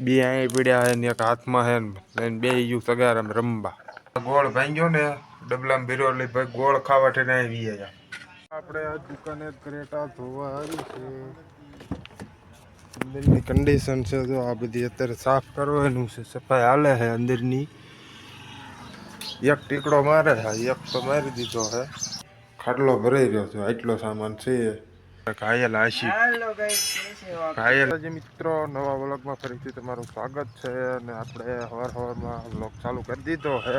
બે અહીં પીડ્યા હે એક હાથમાં હે લઈને બે ગયું તગારામ રમવા. ગોળ ભાંગ્યો ને ડબલામાં ભીરો લઈ ભાઈ ગોળ ખાવા ઠેને આવી ગયા આપણે આ દુકાને ક્રેટા ધોવા આવી છે. અંદરની કન્ડિશન છે જો આ બધી અત્યારે સાફ કરવાનું છે. સફાઈ હાલે છે અંદરની. એક ટીકડો મારે છે એક તો મારી દીધો છે ખાટલો ભરાઈ રહ્યો છે, આટલો સામાન છે. ઘાયલ આશી. ઘાયલ જે મિત્રો નવા વ્લોગમાં ફરીથી તમારું સ્વાગત છે અને આપણે હવાર હવારમાં વ્લોગ ચાલુ કરી દીધો છે.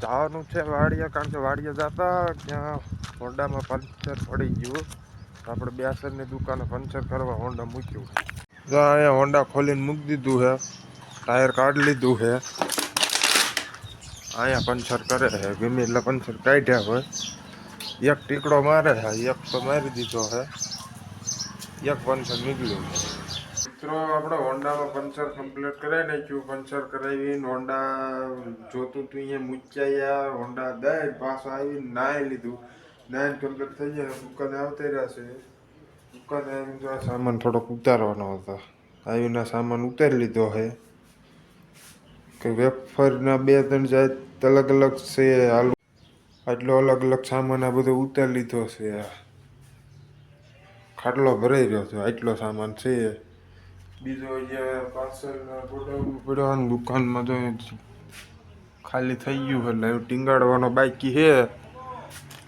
જવાનું છે વાડિયા કારણ કે વાડિયા જતા ત્યાં હોન્ડામાં પંચર પડી ગયું. આપણે બ્યાસરની દુકાને પંચર કરવા હોન્ડા મૂક્યું. અહીંયા હોન્ડા ખોલીને મૂકી દીધું છે. ટાયર કાઢી લીધું છે. અહીંયા પંચર કરે છે. ગમે એટલે પંચર કાઢ્યા હોય. એક ટીકડો મારે છે એક તો મારી દીધો છે એક પંચર નીકળ્યું મિત્રો આપણે હોન્ડામાં પંચર કમ્પ્લીટ કરાવી નાખ્યું પંચર કરાવીને હોન્ડા જોતું તું અહીંયા મૂક્યા હોન્ડા દઈ પાછો આવીને નાહી લીધું નાહીને કમ્પ્લીટ થઈ જાય દુકાને આવતા રહ્યા છે। દુકાને આવીને જો આ સામાન થોડોક ઉતારવાનો હતો। આવીને આ સામાન ઉતારી લીધો છે। કે વેફરના બે ત્રણ જાત અલગ અલગ છે આલુ આટલો અલગ અલગ સામાન આ બધો ઉતારી લીધો છે આ. ખાટલો ભરાઈ રહ્યો છે, આટલો સામાન છે. બીજો અહીંયા પાર્સલ દુકાનમાં તો ખાલી થઈ ગયું એટલે એવું ટીંગાડવાનો બાકી છે.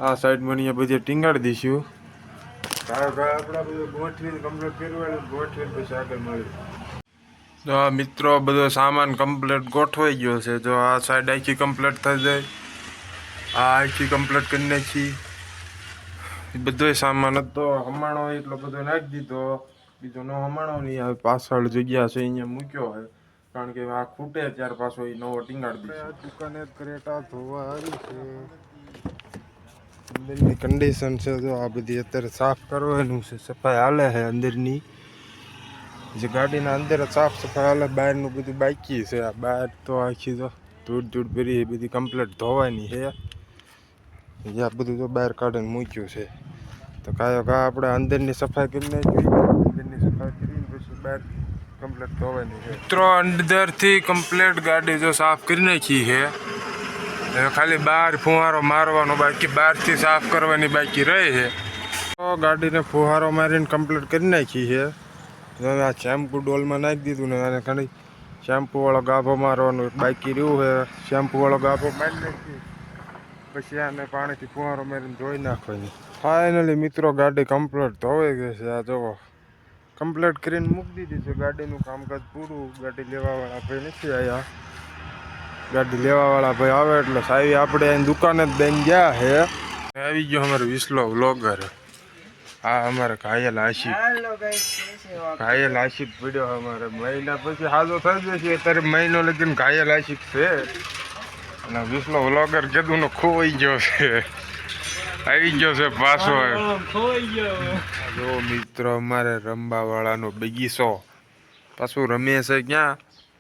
આ સાઈડમાં અહીંયા બધે ટીંગાડી દઈશું. આપણા બધું ગોઠવીને કમ્પ્લીટ મિત્રો બધો સામાન કમ્પ્લીટ ગોઠવાઈ ગયો છે, જો આ સાઈડ આખી કમ્પ્લીટ થઈ જાય. આખી કમ્પ્લીટ કરી નાખી. બધો સામાન હતો હમાણો એટલો બધો નાખી દીધો. બીજો ન હમાણો નહીં આવે, પાછળ જગ્યા છે, અહીંયા મૂક્યો છે કારણ કે આ ખૂટે ત્યાર પાછો એ નવો ટીંગાડી દીધો. દુકાને ક્રેટા ધોવા આવી છે. અંદરની કન્ડિશન છે, જો આ બધી અત્યારે સાફ કરવાનું છે, સફાઈ હાલે છે અંદરની. જે ગાડીના અંદર સાફ સફાઈ હાલે, બહારનું બધું બાકી છે. આ બહાર તો આખી તો ધૂળ ધૂળ ભરી એ બધી કમ્પ્લીટ ધોવાની છે. આ બધું તો બહાર કાઢીને મૂક્યું છે. તો કાયો કા આપણે અંદરની સફાઈ કરી નાખી. અંદરની સફાઈ કરીને પછી બહાર કમ્પ્લેટ ધોવાની છે. મિત્રો, અંદરથી કમ્પ્લેટ ગાડી જો સાફ કરી નાખી છે. હવે ખાલી બહાર ફુવારો મારવાનો બાકી, બહારથી સાફ કરવાની બાકી રહે છે. તો ગાડીને ફુવારો મારીને કમ્પ્લીટ કરી નાખી છે. હવે આ શેમ્પુ ડોલમાં નાખી દીધું ને અને ખાલી શેમ્પૂવાળો ગાભો મારવાનો બાકી રહ્યું છે. શેમ્પુવાળો ગાભો મારી નાખી પછી આને પાણીથી ફુવારો મારીને ધોઈ નાખવાની. ફાઇનલી મિત્રો ગાડી કમ્પ્લીટ ધોવાઈ ગઈ છે. આ જોવો. કમ્પ્લીટ કરીને મૂકી દીધી છે. ગાડીનું કામકાજ પૂરું. ગાડી લેવાવાળા ભાઈ નથી આવ્યા ગાડી લેવાવાળા ભાઈ આવે એટલે સાવી આપણે અહીં દુકાને જ દઈને ગયા છે આવી ગયો અમારે વિસલો વ્લોગર. આ અમારે ઘાયલ આશિક. ઘાયલ આશિક પડ્યો અમારે મહિના પછી હાજો થઈ જશે અત્યારે મહિનો લગીને ઘાયલ આશિક છે. અને વિસલો વ્લોગર કીધું નો ખોવાઈ ગયો છે. આવી ગયો છે પાછો. જો મિત્રો અમારે રંબાવાળાનો બગીચો. પાછું રમે છે ક્યાં?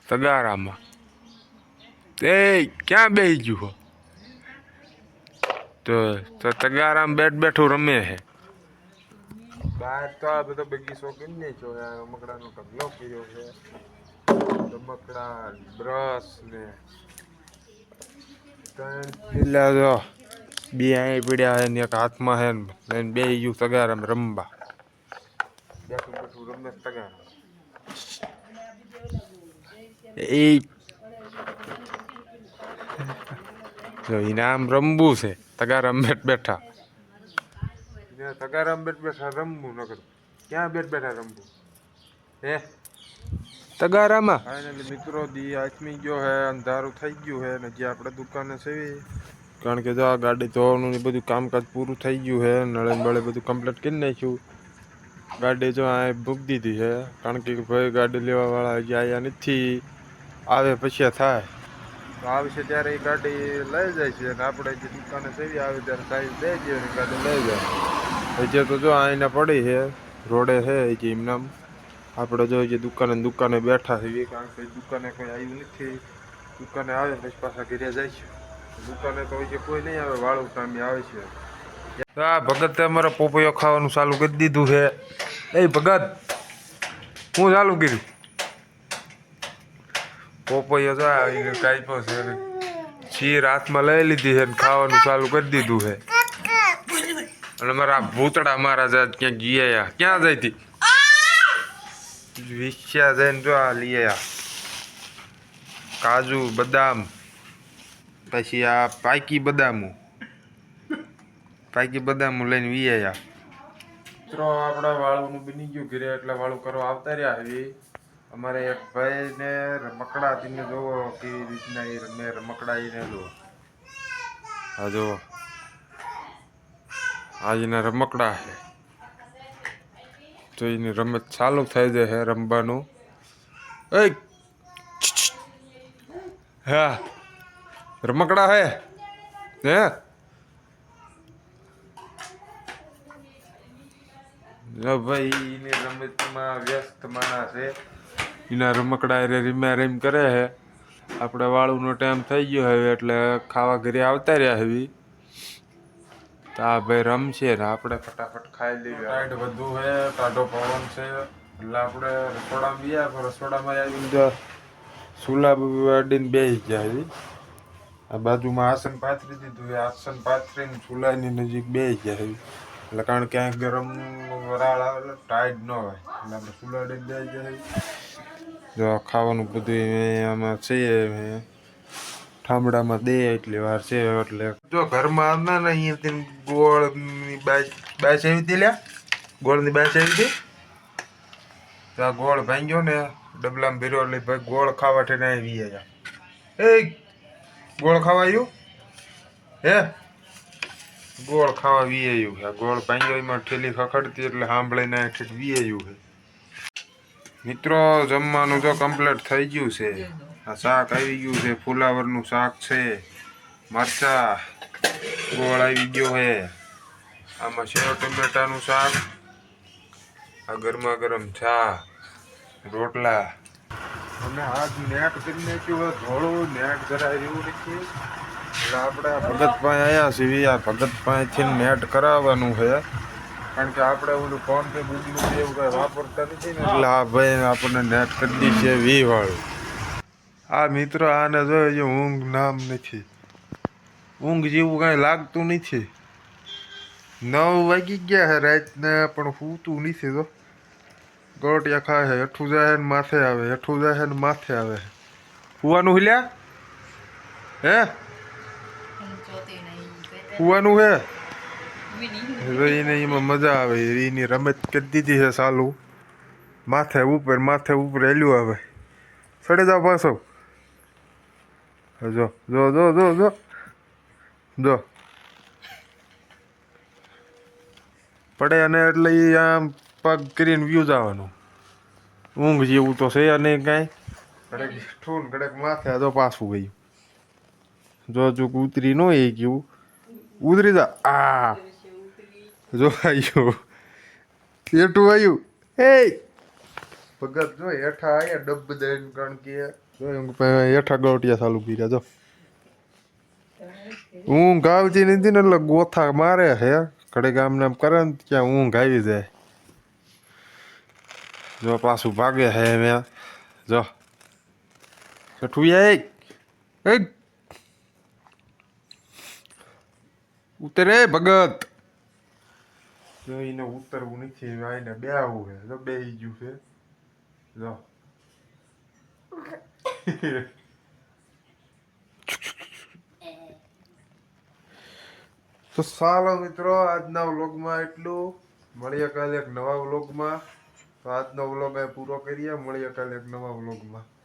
તગારામાં. એ ક્યાં બે ગયું? તો તો તગારામાં બેઠ બેઠું રમે છે. બહાર તો આ બધો બગીચો નાખ્યો છે રમકડાનો ઢગલો કર્યો છે. રમકડા બ્રશ ને કિલ્લા જો, બે અહીં પડ્યા ને એક હાથમાં છે ને બે ગયું તગારામ રમવા. બેઠું બેઠું રમે તગારામ એ જો ઇનામ રમવું છે તગારામ બેઠ બેઠા. તગાર બેઠ બેઠા રમવું નગર ક્યાં બેઠ બેઠા રમવું? હે? તગારામાં? ફાઇનલી મિત્રો, દી આચમી ગયો હે, અંધારું થઈ ગયું હે, ને જે આપણે દુકાને સેવી. કારણ કે જો આ ગાડી ધોવાનું ને બધું કામકાજ પૂરું થઈ ગયું હે નળે બળે બધું કમ્પ્લીટ કરી નાખ્યું. ગાડી જો આ ભૂક દીધી છે કારણ કે ભાઈ ગાડી લેવા વાળા હજી આવ્યા નથી. આવે પછી થાય. તો આવશે ત્યારે એ ગાડી લઈ જાય છે અને આપણે જે દુકાને સેવી આવે ત્યારે સાઈઝ દઈ દઈએ ગાડી લઈ જાય. હજી તો જો આઈને પડી છે રોડે છે હજી એમનામ. આપણે જોઈએ દુકાને દુકાને બેઠા છીએ કારણ કે દુકાને કોઈ આવ્યું નથી. દુકાને આવે પછી પાછા ઘેરે જાય છે. દુકાને તો હજી કોઈ નહીં આવે, વાળું કામી આવે છે. હા, ભગત અમારે પોપૈયો ખાવાનું ચાલુ કરી દીધું છે. એ ભગત, હું ચાલુ કર્યું? પોપૈયો જો આવી ગયો કાપ્યો છે ને શીર હાથમાં લઈ લીધી છે ને ખાવાનું ચાલુ કરી દીધું છે. અને મારા ભૂતડા મારા ક્યાંક ગયા, ક્યાં જાય તી વિશ્યા જઈને જો આ લઈ આયા કાજુ, બદામ, પછી આ પાકી બદામો. પાકી બદામો લઈને વી આયા મિત્રો, આપણા વાળુનું બની ગયું ઘરે, એટલે વાળું કરવા આવતા રહ્યા હવે અમારે એક ભાઈને રમકડા તમે જોવો, કેવી રીતના એ રમે, રમકડા એને લો હા જો આજના રમકડા છે. તો એની રમત ચાલુ થઈ જાય છે રમવાનું એ હા. રમકડા હે. હે? ભાઈ એની રમતમાં વ્યસ્ત માણસ છે એના રમકડા એ રીમ્યા રીમ કરે છે આપણે વાળુનો ટાઈમ થઈ ગયો હવે એટલે ખાવા ઘરે આવતા રહ્યા હવે તો ભાઈ રમશે ને આપણે ફટાફટ ખાઈ લઈએ. ટાઈટ વધુ છે ટાઢો પવન છે. એટલે આપણે રસોડામાં ગયા પણ રસોડામાં આવીને જો સુલા વાડીને બેસી હવે આ બાજુમાં આસન પાથરી દીધું આસન પાથરીને સુલાની નજીક બેસી હવે એટલે કારણ કે અહીં ગરમ વરાળ આવે ટાઈટ ન હોય. એટલે આપણે ચૂલા ડે બેસી જાય જો ખાવાનું બધું આમાં છે ઠામડામાં દે એટલી વાર છે, એટલે જો ઘરમાં આવના ને અહીંયાથી ગોળની બાજ આવી હતી લ્યા? ગોળની બાજ આવી હતી? તો આ ગોળ ભાંગ્યો ને ડબલામાં ભીરો એટલે ભાઈ ગોળ ખાવા ઠેને આવી ગયા. એ ગોળ ખાવા આવ્યું હે? ગોળ ખાવા વી આવ્યું છે ગોળ ભાંગ્યો એમાં ઠેલી ખખડતી એટલે સાંભળીને ઠેઠ વી આવ્યું છે મિત્રો, જમવાનું તો કમ્પ્લીટ થઈ ગયું છે. આ શાક આવી ગયું છે. ફુલાવરનું શાક છે. મરચા, ગોળ આવી ગયો છે. આમાં સેવ ટમેટાનું શાક, આ ગરમા ગરમ ચા, રોટલા. અને આજ નેટ કરી નાખ્યું હોય ધોળું નેટ જરાય એવું નથી એટલે આપણે ભગત પાસે આવ્યા છીએ. આ ભગત પાસેથી નેટ કરાવવાનું છે. કારણ કે આપણે ઓલું ફોન પે ગૂગલ પે એવું કઈ વાપરતા નથી ને. એટલે આ ભાઈ આપણને નેટ કરી દી છે વી વાળું આ મિત્રો આને જોઈએ ઊંઘ નામ નથી. ઊંઘ જેવું કાંઈ લાગતું નથી. નવ વાગી ગયા છે રાતને પણ સૂતું નથી તો. ગોટિયા ખાય છે હેઠું જાય ને માથે આવે હેઠું જાય ને માથે આવે ફુવાનું હિલ્યા હે? ફૂવાનું હે એને એમાં મજા આવે. એની રમત કરી દીધી છે સાલું. માથે ઉપર માથે ઉપર હેલ્યું આવે. સડે જાવ પાછો. જો જો જો જો જો. જો. પડે અને એટલે એ આમ પગ કરીને વ્યૂ જવાનું. ઊંઘ જેવું તો છે નહીં કાંઈ. કડક ઠૂન કડક માથે તો પાછું ગયું. જો જો ઉતરી ન એ ગયું. ઉતરી જા. આ. જો આવ્યું એટું આવ્યું એ ભગત જો હેઠા આયા ડબ દઈને કારણ કે. જો હેઠા ગોટિયા ચાલુ કર્યા જો. ઊંઘ ગાવજી નથી ને એટલે ગોથા મારે હે ઘડે ગામને આમ કરે ને ત્યાં ઊંઘ આવી જાય. જો પાછું ભાગે હે મેં જો. કઠું એ ઉતરે ભગત. જો એને ઉતરવું નથી આને બે આવું છે. જો બે ગયું છે. જો. તો સાલો મિત્રો, આજના વ્લોગમાં એટલું. મળીએ કાલે એક નવા વ્લોગમાં. તો આજનો વ્લોગ અહીં પૂરો કરીએ. મળીએ કાલે એક નવા વ્લોગમાં.